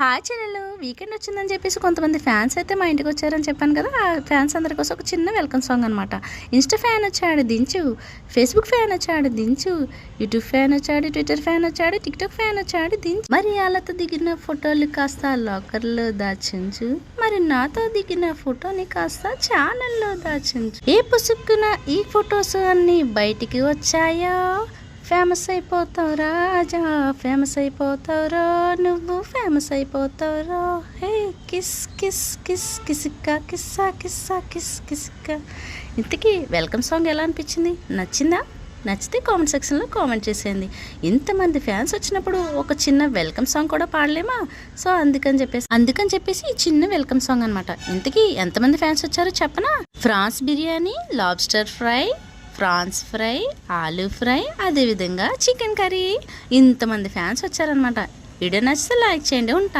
Hi చెల్లెలు weekend వచ్చిందని చెప్పేసి కొంతమంది ఫ్యాన్స్ అయితే మా ఇంటికి వచ్చారని చెప్పాను కదా. ఆ ఫ్యాన్స్ అందరి కోసం ఒక చిన్న వెల్కమ్ సాంగ్ అనమాట ఇన్స్టా ఫ్యాన్ వచ్చాడు దించు ఫేస్బుక్ ఫ్యాన్ వచ్చాడు దించు యూట్యూబ్ ఫ్యాన్ వచ్చాడు ట్విట్టర్ ఫ్యాన్ వచ్చాడు టిక్టాక్ ఫ్యాన్ వచ్చాడు దించు. మరి వాళ్ళతో దిగిన ఫోటోలు కాస్త లాకర్లో దాచించు. మరి నాతో దిగిన ఫోటోని కాస్త ఛానల్లో దాచించు. ఏ పుసుక్కున ఈ ఫొటోస్ అన్ని బయటికి వచ్చాయో? ఫేమస్ అయిపోతావు రాజా ఫేమస్ అయిపోతావురో నువ్వు ఫేమస్ అయిపోతావురో. హే కిస్ కిస్ కిస్ కిసిక్క కిస్సా కిస్సా కిస్ కిసిక్క ఇంతకీ వెల్కమ్ సాంగ్ ఎలా అనిపించింది? నచ్చిందా? నచ్చితే కామెంట్ సెక్షన్లో కామెంట్ చేసేయండి. ఇంతమంది ఫ్యాన్స్ వచ్చినప్పుడు ఒక చిన్న వెల్కమ్ సాంగ్ కూడా పాడలేమా? సో అందుకని చెప్పేసి అందుకని చెప్పేసి ఈ చిన్న వెల్కమ్ సాంగ్ అనమాట ఇంతకీ ఎంతమంది ఫ్యాన్స్ వచ్చారో చెప్పనా? Prawns biryani lobster fry prawns fry aloo fry అదేవిధంగా చికెన్ కర్రీ. ఇంతమంది ఫ్యాన్స్ వచ్చారనమాట వీడియో నచ్చితే లైక్ చేయండి ఉంటా